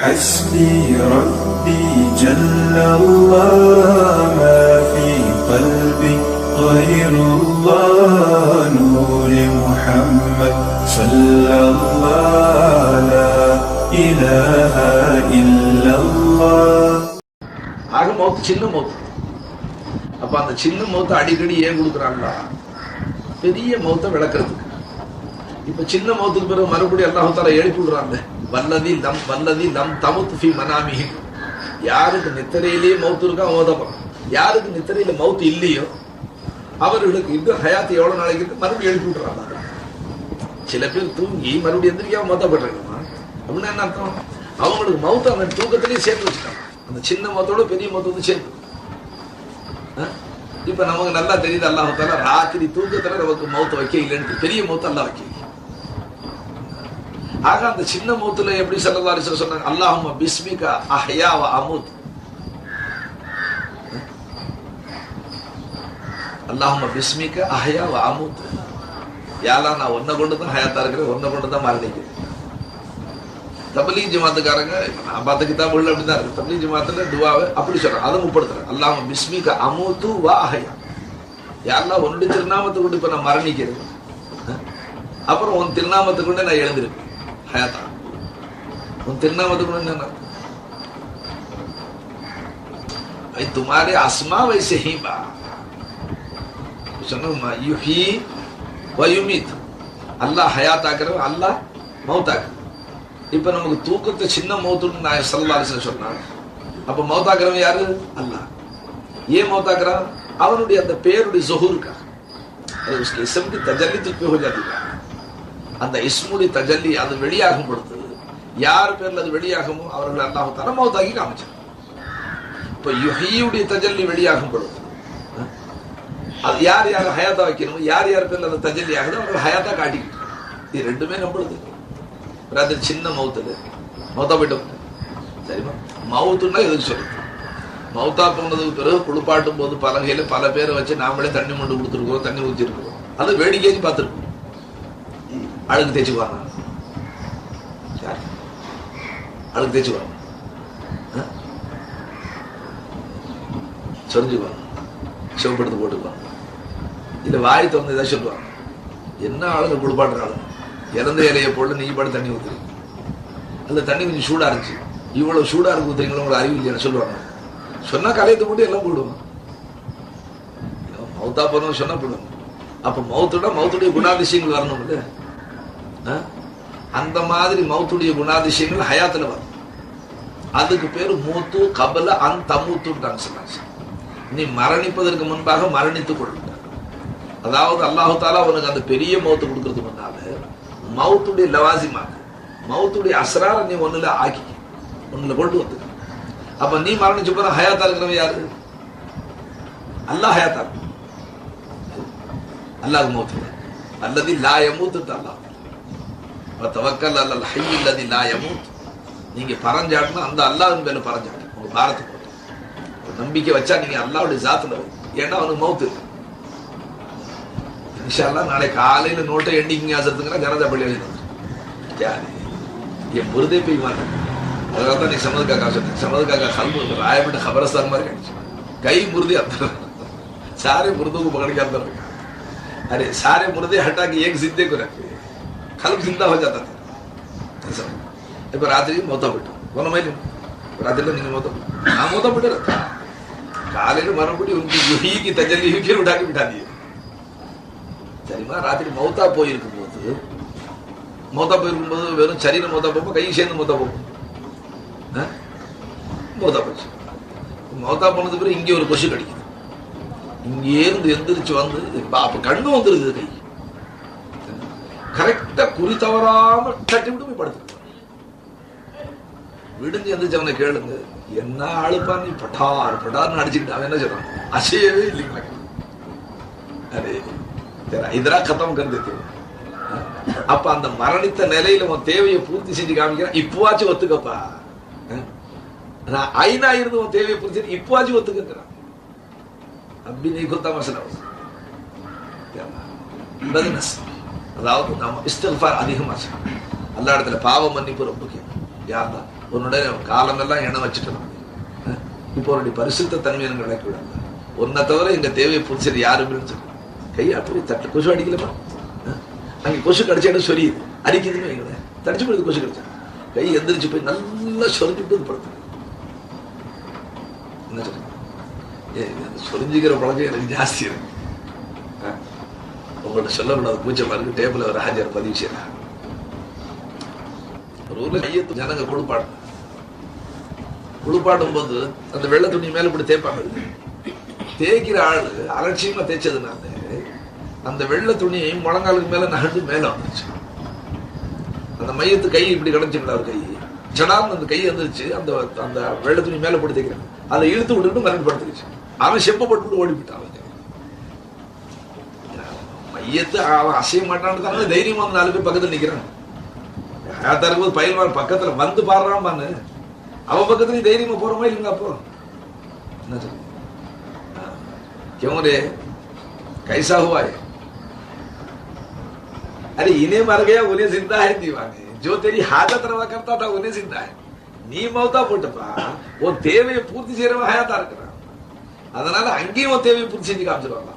حسبي ربي جل الله ما في قلبي غير الله نور محمد صلى الله لا إله إلا الله ஆக மௌத்து சின்ன மௌத்து அப்ப அந்த சின்ன மௌத்தை அடிக்கடி ஏன் கொடுக்குறாங்களா பெரிய மௌத்தை விளக்குறதுக்கு இப்ப சின்ன மௌத்துக்கு பிறகு மறுபடியும் அல்லாஹால எழுப்பி விடுறாங்க வல்லதி லம் வல்லதி லம் தமுத் ஃபி மனாமிகி யாருக்கு நித்திரையிலேயே மௌத்து இருக்கா மோதப்பம் யாருக்கு நித்திரையில மௌத்து இல்லையோ அவர்களுக்கு இந்த ஹயாத்து எவ்வளோ நாளைக்கு இருக்கு? மறுபடியும் எழுப்பி விடுறாங்க சில பேர் தூங்கி மறுபடியும் எந்திரிக்காம மொத்தப்படுறாங்கம்மா அப்படின்னா என்ன அர்த்தம்? அவங்களுக்கு மௌத்த அந்த தூக்கத்திலேயே சேர்த்து வச்சுட்டாங்க அந்த சின்ன மௌத்தோட பெரிய மௌத்த சேர்த்து இப்போ நமக்கு நல்லா தெரியுது அல்லாஹால ராத்திரி தூக்கத்தில் நமக்கு மௌத்த வைக்க இல்லைன்ட்டு. பெரிய மௌத்த அல்லா வைக்க ஆக அந்த சின்ன மூத்துல எப்படி செல்லதாரி சொன்னாங்க அல்லாஹும் பிஸ்மிகா அஹ்யா அமுத். அல்லாஹும் பிஸ்மிகா அஹ்யா அமுத். யாரா நான் ஒன்ன கொண்டு தான் ஹயாத்தா இருக்கிறேன் ஒன்ன கொண்டு தான் மரணிக்கிறேன். தபலீக் ஜமாத்துக்காரங்க நான் பார்த்த உள்ள அப்படி தான் இருக்கு. தபலீக் ஜமாத்துல துவாவை அப்படி சொல்றேன் அதை முப்படுத்துறேன் அல்லாம பிஸ்மிகா அமுத்து வா அஹயா. யாரெல்லாம் உன்னுடைய திருநாமத்தை கொண்டு இப்ப நான் மரணிக்கிறேன் அப்புறம் உன் திருநாமத்தை கொண்டு நான் எழுந்திருப்பேன். ஹயாத்தா உன் திருநாமத்தை கொண்டு என்ன भाई तुम्हारे आसमा वैसे ही बा सुनो युही வயுமித் அல்லாஹ் ஹயாத் ஆக்கிறவன் அல்லாஹ் மௌத்தாக்கு இப்ப நமக்கு தூக்கத்தை சின்ன மௌத்துன்னு நான் சல்லாலிசன் சொன்னான் அப்ப மௌத்தாக்குறவன் யாரு அல்லாஹ் ஏன் மௌத்தாக்குறான் அவனுடைய அந்த பேருடைய ஜொஹூருக்கா அது உஸ்கே இஸ்ம் की तजल्ली तुझ पे हो जाती है அந்த இஸ்முடி தஜல்லி அது வெளியாகும் பொழுது யார் பேர்ல அது வெளியாகுமோ அவர்கள் அல்லாஹ் தர மௌத்தாக்கி காமிச்சான். இப்ப யுஹியுடைய தஜல்லி வெளியாகும் பொழுது அது யார் யார் ஹயாத்தா வைக்கணும் யார் யார் பேர்ல அந்த தஜல்லி ஆகுது அவர்கள் ஹயாத்தா காட்டிக்கிட்டு இது ரெண்டுமே நம்மளுது அது சின்ன மவுத்துல மௌத்தா போயிட்டோம் சரிமா மவுத்துன்னா எதுக்கு சொல்லுது மௌத்தா போனதுக்கு பிறகு குளிப்பாட்டும் போது பலகையில பல பேரை வச்சு நாமளே தண்ணி மொண்டு கொடுத்துருக்கோம் தண்ணி ஊற்றிருக்கோம் அது வேடிக்கைக்கு பார்த்துருக்கோம். அழுக்கு தேய்ச்சுக்குவாங்க யார்? அழுக்கு தேய்ச்சுக்குவாங்க ஆ? சொரிஞ்சுக்குவாங்க சிவப்படுத்து போட்டுக்குவாங்க இல்லை வாய் திறந்து ஏதாவது சொல்லுவாங்க என்ன ஆளுங்க குளிப்பாட்டுற இறந்த இலையை போட்டு நீ பாட்டு தண்ணி ஊற்றுறீங்க அந்த தண்ணி கொஞ்சம் சூடாக இருந்துச்சு. இவ்வளவு சூடாக இருக்கு ஊற்றுறீங்களோ உங்களுக்கு அறிவு இல்லையான்னு சொல்லுவாங்க. சொன்னா கலையத்தை போட்டு எல்லாம் போடுவோம் மௌத்தா போனோம் சொன்னா போடுவாங்க. அப்போ மௌத்தோட மௌத்துடைய குணாதிசயங்கள் வரணும் இல்லை அந்த மாதிரி மௌத்துடைய குணாதிசயங்கள் ஹயாத்துல வரும். அதுக்கு பேரு மூத்து கபல அந் தமூத்துன்றாங்க சொன்னாங்க நீ மரணிப்பதற்கு முன்பாக மரணித்துக் கொள்ளுங்க. அதாவது அல்லாஹு தாலா உனக்கு அந்த பெரிய மௌத்து கொடுக்கறதுக்கு முன்னால மௌத்துடைய லவாசிமாக்கு மௌத்துடைய அசராரை நீ ஒன்றில் ஆக்கி ஒன்றில் கொண்டு வந்து. அப்ப நீ மரணிச்சு போற ஹயாத்தா இருக்கிறவன் யாரு? அல்லாஹ் ஹயாத்தா அல்லாஹ் மௌத்து அல்லது லா யமூத்து அல்லாஹ். தவக்கல் அல்ல ஹை இல்லதி லா யமூத். நீங்க பறஞ்சாட்டினா அந்த அல்லாவின் மேலே பறஞ்சாட்டு. உங்க பாரத்தை போட்டு. நம்பிக்கை வச்சா நீங்க அல்லாவுடைய ஜாத்தில் ஏன்னா அவனுக்கு மவுத்து. இன்ஷால்லாம் நாளை காலையில் நோட்டை எண்ணிக்கிங்க ஆசத்துங்கன்னா கனதா பள்ளி எழுதினார் என் பொருதே போய் மாட்டேன் அதனால தான் நீ சமது காக்கா சொன்னேன். சமது காக்கா கல்பு ராயப்பட்ட ஹபரஸ்தான் மாதிரி கிடைச்சு. கை முருதி அந்த சாரே முருதுக்கு கிடைக்காத அரே சாரே முருதே ஹட்டாக்கு ஏக் சித்தே குறை? मुर्दे हटा के एक जिंदे को रखे कल्ब जिंदा हो जाता था ऐसा இப்ப ராத்திரி மொத்த போயிட்டோம் போன மாதிரி ராத்திரில நீங்க மொத்த நான் மொத்த போயிட்டு காலையில மறுபடியும் உங்க யுஹிக்கு தஜல்லி யுஹிக்கு விடாக்கி விடாதீங்க சரிமா ராத்திரி மௌத்தா போயிருக்கும் போது மௌத்தா போயிருக்கும் போது வெறும் சரீரம் மௌத்தா போகும் கை சேர்ந்து மௌத்தா போகும் ஆ? மௌத்தா போச்சு மௌத்தா போனது பிறகு இங்கே ஒரு கொசு கடிக்குது இங்கே இருந்து எந்திரிச்சு வந்து இப்ப அப்ப கண்ணு வந்துருது கை கரெக்டா குறி தவறாம தட்டி விட்டு போய் படுத்துருப்பான் விடுங்க எந்திரிச்சவனை கேளுங்க. என்ன அழுப்பா நீ? பட்டார் பட்டார்னு அடிச்சுக்கிட்டு அவன் என்ன சொல்றான்? அசையவே இல்லைங்களா அரே இதெல்லாம் கதம் கந்தத்து அப்ப அந்த மரணித்த நிலையில உன் தேவையை பூர்த்தி செஞ்சு காமிக்கிறான். இப்பவாச்சும் ஒத்துக்கப்பா. நான் ஐநா இருந்து உன் தேவையை பூர்த்தி செஞ்சு இப்போவாச்சும் ஒத்துக்கிறான் அப்படி நீ குத்தாம சில பிசினஸ் அதாவது நம்ம இஸ்திஃபார் அதிகமாக செய்யணும். எல்லா இடத்துல பாவ மன்னிப்பு ரொம்ப முக்கியம் யார்தான் உன்னுடைய காலமெல்லாம் எண்ணெய் வச்சுட்டோம் இப்போ உன்னுடைய பரிசுத்த தன்மை எனக்கு விளக்கி உன்னை தவிர எங்கள் தேவையை புரிச்சது யாருமே சொல்லு கையை அப்படி தட்டு. கொசு அடிக்கலமா அங்கே கொசு கடிச்ச இடம் சொரியுது. அடிக்குதுன்னு வைங்களேன். தடிச்சு போயிடுது கொசு கடிச்சா. கை எந்திரிச்சு போய் நல்லா சொரிஞ்சுட்டு படுத்து என்ன சொல்லுங்க சொரிஞ்சுக்கிற பழக்கம் எனக்கு ஜாஸ்தி இருக்கு. ஆ? உங்கள்ட்ட சொல்லக்கூடாது பூச்சமா பாருங்க டேபிள் ஒரு ஹாஜர் பதிவு செய்யலாம் ஒரு ஊர்ல ஐயத்து ஜனங்க குளிப்பாடும் குளிப்பாடும் போது அந்த வெள்ளை துணி மேல இப்படி தேய்ப்பாங்க. தேய்க்கிற ஆளு அலட்சியமா தேய்ச்சதுனால அந்த வெள்ளை துணி முழங்காலுக்கு மேல நகர்ந்து மேல வந்துருச்சு. அந்த மையத்து கை இப்படி கிடைச்சிருந்தா ஒரு கை. சடார்னு அந்த கை வந்துருச்சு அந்த அந்த வெள்ளை துணி மேல போட்டு தேய்க்கிறாங்க. அதை இழுத்து விட்டுட்டு மறுபடியும் படுத்துருச்சு. அவன் செப்ப போட்டு ஓடி போயிட்டான் அவன் மையத்து அவன் அசைய மாட்டான்னு தானே தைரியமா வந்து நாலு பேர் பக்கத்துல நிக்கிறான் ஹயாத்தா இருக்கும்போது பயில்வான் பக்கத்துல வந்து பாடுறான் பான்னு அவன் பக்கத்துல நீ தைரியமா போறோமா இல்லைங்க அப்போ என்ன சொல்ற? हाँ। क्यों रे कैसा हुआ है अरे इन्हें मर गया उन्हें जिंदा है दीवाने जो तेरी हाजत रवा करता था उन्हें जिंदा है நீ மௌத்தா போட்டுப்பா உன் தேவையை பூர்த்தி செய்யறவன் ஹயாத்தா இருக்கிறான் அதனால அங்கேயும் உன் தேவையை பூர்த்தி செஞ்சு காமிச்சிருவாங்க